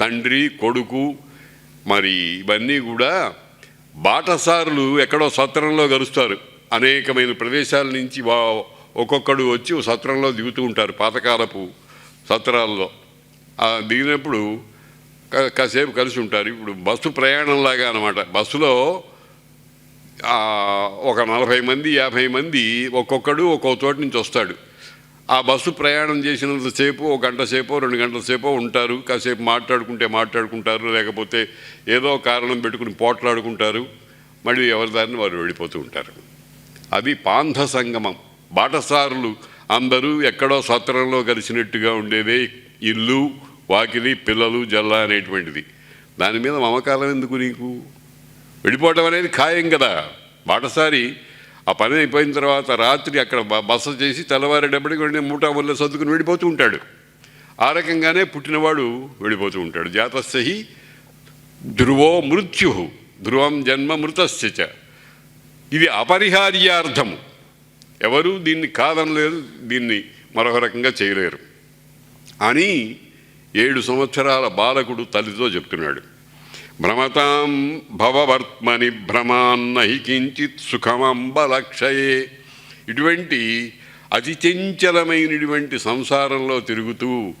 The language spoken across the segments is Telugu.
తండ్రి కొడుకు మరి ఇవన్నీ కూడా బాటసారులు ఎక్కడో సత్రంలో గలుస్తారు అనేకమైన ప్రదేశాల నుంచి వా ఒక్కొక్కడు వచ్చి సత్రంలో దిగుతూ ఉంటారు పాతకాలపు సత్రాల్లో. దిగినప్పుడు కాసేపు కలిసి ఉంటారు. ఇప్పుడు బస్సు ప్రయాణంలాగా అనమాట బస్సులో ఒక నలభై మంది యాభై మంది ఒక్కొక్కడు ఒక్కో చోటు నుంచి వస్తాడు. ఆ బస్సు ప్రయాణం చేసినంతసేపు ఒక గంట సేపు రెండు గంటల సేపు ఉంటారు. కాసేపు మాట్లాడుకుంటే మాట్లాడుకుంటారు. లేకపోతే ఏదో కారణం పెట్టుకుని పోట్లాడుకుంటారు. మళ్ళీ ఎవరి దారిని వారు వెళ్ళిపోతూ ఉంటారు. అది పాంధ సంగమం. బాటసారులు అందరూ ఎక్కడో సత్రంలో కలిసినట్టుగా ఉండేదే ఇల్లు వాకిలి పిల్లలు జల్ల అనేటువంటిది. దాని మీద మమకాలం ఎందుకు నీకు? వెళ్ళిపోవటం అనేది ఖాయం కదా. బాటసారి ఆ పని అయిపోయిన తర్వాత రాత్రి అక్కడ బస చేసి తెల్లవారేటప్పటికి వెళ్ళి మూటా ఊళ్ళో సర్దుకుని వెళ్ళిపోతూ ఉంటాడు. ఆ రకంగానే పుట్టినవాడు వెళ్ళిపోతూ ఉంటాడు. జాతస్థి ధ్రువో మృత్యు ధ్రువం జన్మ మృతశ్చ. ఇది అపరిహార్యార్థము. ఎవరు దీన్ని కాదనలేరు దీన్ని మరొక రకంగా చేయలేరు. అని ఏడు సంవత్సరాల బాలకుడు తల్లితో చెప్తున్నాడు. భ్రమతాం భవవర్త్మని భ్రమాన్నహి కించిత్ సుఖమంబలక్షయే ఇటువంటి అతి చంచలమైనటువంటి సంసారంలో తిరుగుతూ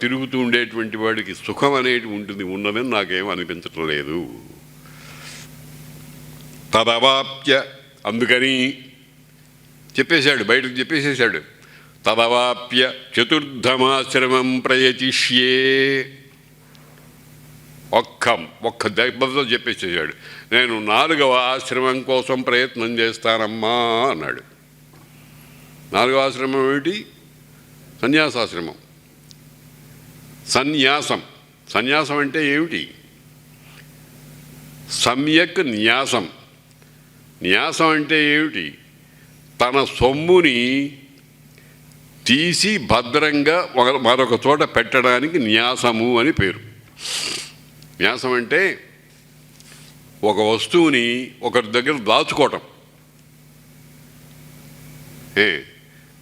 తిరుగుతూ ఉండేటువంటి వాడికి సుఖం అనేది ఉంటుంది ఉన్నదని నాకేం అనిపించటం లేదు. తదవాప్య అందుకని చెప్పేశాడు బయటకు చెప్పేసేశాడు. తదవాప్య చతుర్థమాశ్రమం ప్రయతిష్యే. ఒక్క ఒక్క దెబ్బతో చెప్పేసేసాడు నేను నాలుగవ ఆశ్రమం కోసం ప్రయత్నం చేస్తానమ్మా అన్నాడు. నాలుగవ ఆశ్రమం ఏమిటి? సన్యాసాశ్రమం. సన్యాసం. సన్యాసం అంటే ఏమిటి? సమ్యక్ న్యాసం. న్యాసం అంటే ఏమిటి? తన సొమ్ముని తీసి భద్రంగా ఒక- మరొక చోట పెట్టడానికి న్యాసము అని పేరు. న్యాసం అంటే ఒక వస్తువుని ఒకరి దగ్గర దాచుకోవటం. ఏ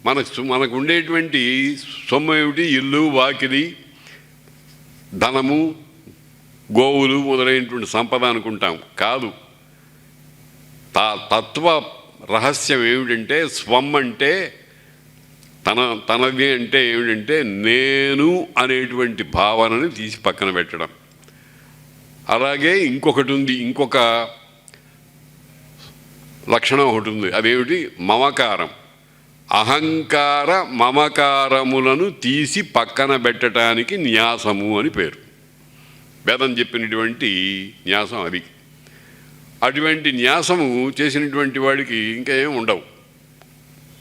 మనకు మనకు ఉండేటువంటి సొమ్ము ఏమిటి? ఇల్లు వాకిలి ధనము గోవులు మొదలైనటువంటి సంపద అనుకుంటాం. కాదు. తా తత్వ రహస్యం ఏమిటంటే స్వం అంటే తన తనది అంటే ఏమిటంటే నేను అనేటువంటి భావనని తీసి పక్కన పెట్టడం. అలాగే ఇంకొకటి ఉంది ఇంకొక లక్షణం ఒకటి ఉంది. అదేమిటి? మమకారం. అహంకార మమకారములను తీసి పక్కన పెట్టడానికి న్యాసము అని పేరు. వేదం చెప్పినటువంటి న్యాసం అది. అటువంటి న్యాసము చేసినటువంటి వాడికి ఇంకా ఏం ఉండవు.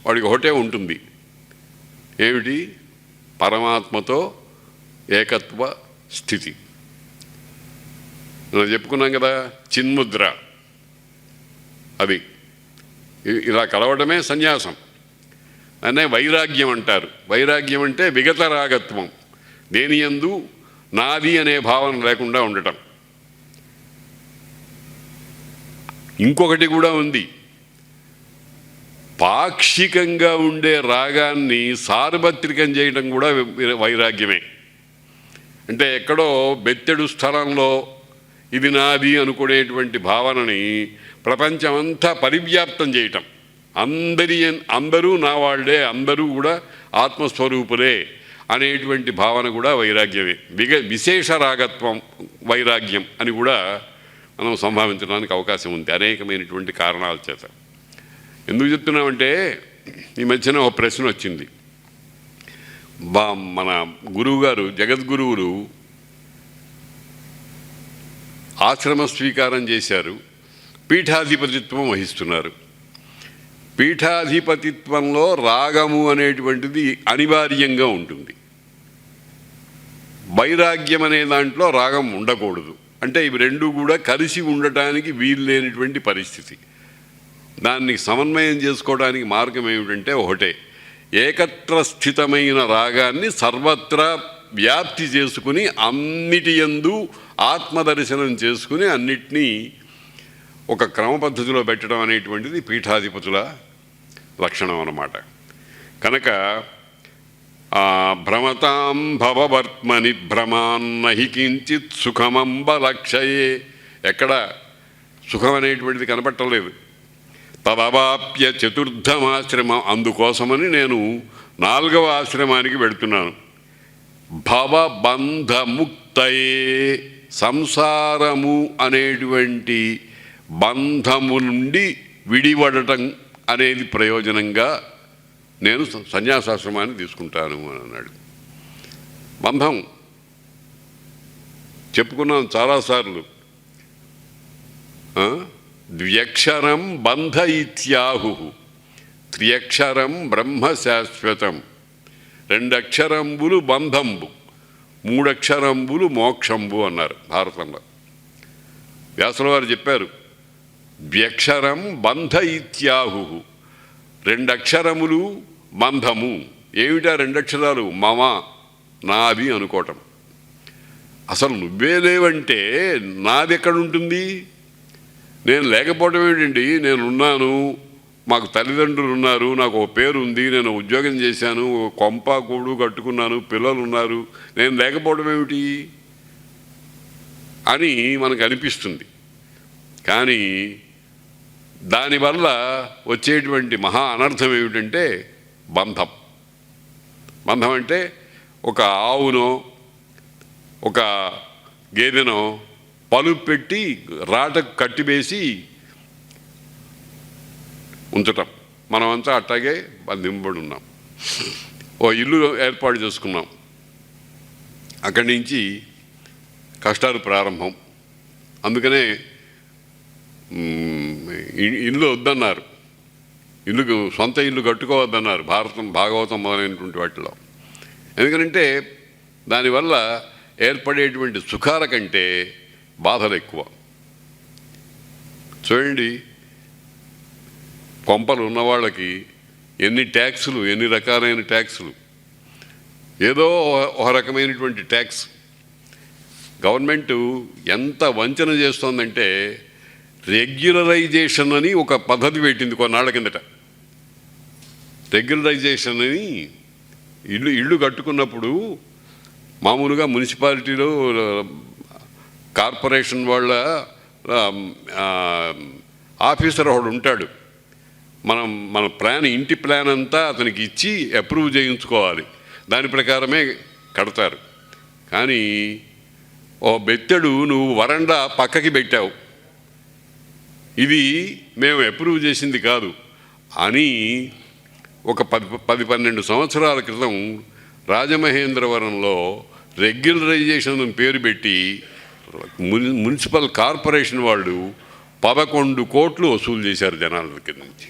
వాడికి ఒకటే ఉంటుంది. ఏమిటి? పరమాత్మతో ఏకత్వ స్థితి. చెప్పుకున్నాం కదా చిన్ముద్ర. అది. ఇ- ఇలా కలవడమే సన్యాసం. అనే వైరాగ్యం అంటారు. వైరాగ్యం అంటే విగత రాగత్వం దేని యందు? నాది అనే భావన లేకుండా ఉండటం. ఇంకొకటి కూడా ఉంది. పాక్షికంగా ఉండే రాగాన్ని సార్వత్రికం చేయడం కూడా వైరాగ్యమే. అంటే ఎక్కడో బెత్తెడు స్థలంలో ఇది నాది అనుకునేటువంటి భావనని ప్రపంచమంతా పరివ్యాప్తం చేయటం. అందరి అందరూ నా వాళ్ళే అందరూ కూడా ఆత్మస్వరూపులే అనేటువంటి భావన కూడా వైరాగ్యమే. విగ విశేష రాగత్వం వైరాగ్యం అని కూడా మనం సంభావించడానికి అవకాశం ఉంది అనేకమైనటువంటి కారణాల చేత. ఎందుకు చెప్తున్నామంటే ఈ మధ్యన ఒక ప్రశ్న వచ్చింది. బా మన గురువు గారు జగద్గురువులు ఆశ్రమ స్వీకారం చేశారు. పీఠాధిపతిత్వం వహిస్తున్నారు. పీఠాధిపతిత్వంలో రాగము అనేటువంటిది అనివార్యంగా ఉంటుంది. వైరాగ్యం అనే దాంట్లో రాగం ఉండకూడదు. అంటే ఇవి రెండు కూడా కలిసి ఉండటానికి వీలు లేనటువంటి పరిస్థితి. దాన్ని సమన్వయం చేసుకోవడానికి మార్గం ఏమిటంటే ఒకటే. ఏకత్ర స్థితమైన రాగాన్ని సర్వత్రా వ్యాప్తి చేసుకుని అన్నిటి యందు ఆత్మదర్శనం చేసుకుని అన్నిటినీ ఒక క్రమ పద్ధతిలో పెట్టడం అనేటువంటిది పీఠాధిపతుల లక్షణం అన్నమాట. కనుక భ్రమతాం భవవర్త్మని భ్రమాన్నహి కించిత్ సుఖమంబలక్షయే. ఎక్కడ? సుఖం అనేటువంటిది కనపట్టలేదు తదవాప్య చతుర్థమాశ్రమం అందుకోసమని నేను నాలుగవ ఆశ్రమానికి వెళుతున్నాను. భవబంధముక్తయే. సంసారము అనేటువంటి బంధము నుండి విడివడటం అనేది ప్రయోజనంగా నేను సన్యాసాశ్రమాన్ని తీసుకుంటాను అని అన్నాడు. బంధం. చెప్పుకున్నాం చాలాసార్లు. ద్వ్యక్షరం బంధ ఇత్యాహు. త్రియక్షరం బ్రహ్మ శాశ్వతం. రెండక్షరంబులు బంధంబు. మూడక్షరంబులు మోక్షంబు అన్నారు భారతంలో. వ్యాసుల వారు చెప్పారు వ్యక్షరం బంధ ఇత్యాహు రెండక్షరములు బంధము. ఏమిటా రెండక్షరాలు? మమ నాది అనుకోవటం. అసలు నువ్వే లేవంటే నాది ఎక్కడుంటుంది? నేను లేకపోవటం ఏమిటండి? నేను ఉన్నాను మాకు తల్లిదండ్రులు ఉన్నారు నాకు ఒక పేరు ఉంది నేను ఉద్యోగం చేశాను కొంప కూడు కట్టుకున్నాను పిల్లలు ఉన్నారు నేను లేకపోవడం ఏమిటి? అని మనకు అనిపిస్తుంది. కానీ దానివల్ల వచ్చేటువంటి మహా అనర్థం ఏమిటంటే బంధం. బంధం అంటే ఒక ఆవునో ఒక గేదెనో పలుపు పెట్టి రాటకు కట్టివేసి ఉంచటం. మనమంతా అట్టాగే బంధింపబడి ఉన్నాం. ఓ ఇల్లు ఏర్పాటు చేసుకున్నాం. అక్కడి నుంచి కష్టాలు ప్రారంభం. అందుకనే ఇల్లు వద్దన్నారు. ఇల్లు సొంత ఇల్లు కట్టుకోవద్దన్నారు. భారతం భాగవతం మొదలైనటువంటి వాటిలో. ఎందుకంటే దానివల్ల ఏర్పడేటువంటి సుఖాల కంటే బాధలు ఎక్కువ. చూడండి కొంపలు ఉన్నవాళ్ళకి ఎన్ని ట్యాక్సులు ఎన్ని రకాలైన ట్యాక్సులు. ఏదో ఒక రకమైనటువంటి ట్యాక్స్. గవర్నమెంట్ ఎంత వంచన చేస్తోందంటే రెగ్యులరైజేషన్ అని ఒక పద్ధతి పెట్టింది కొన్నాళ్ళ కిందట. రెగ్యులరైజేషన్ అని ఇల్లు ఇల్లు కట్టుకున్నప్పుడు మామూలుగా మున్సిపాలిటీలో కార్పొరేషన్ వాళ్ళ ఆఫీసర్ ఒకడు ఉంటాడు. మనం మన ప్లాన్ ఇంటి ప్లాన్ అంతా అతనికి ఇచ్చి అప్రూవ్ చేయించుకోవాలి. దాని ప్రకారమే కడతారు. కానీ ఓ బెత్తడు నువ్వు వరండా పక్కకి పెట్టావు. ఇది మేము అప్రూవ్ చేసింది కాదు అని ఒక పది పది పన్నెండు సంవత్సరాల క్రితం రాజమహేంద్రవరంలో రెగ్యులరైజేషన్ పేరు పెట్టి మున్సిపల్ కార్పొరేషన్ వాళ్ళు పదకొండు కోట్లు వసూలు చేశారు జనాల దగ్గర నుంచి.